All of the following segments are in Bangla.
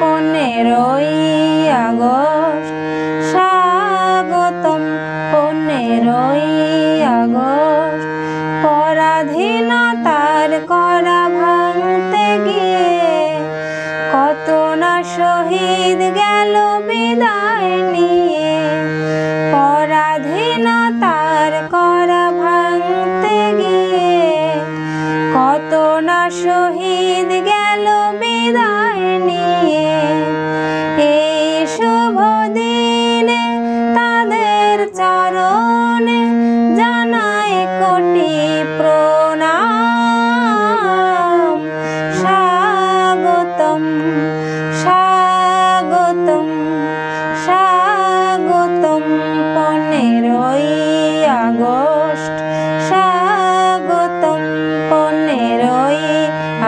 পনেরোই আগস্ট। স্বাগতম পনেরোই আগস্ট। পরাধীনতার করা ভাঙতে গিয়ে শহীদ গেল বিদায় নিয়ে। পরাধীনতার করা ভাঙতে গিয়ে কত না শহীদ গেল বিদায় নিয়ে। এই শুভ দিনে তাদের চরণে জানায় কোটি প্রণাম। স্বাগতম।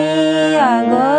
I love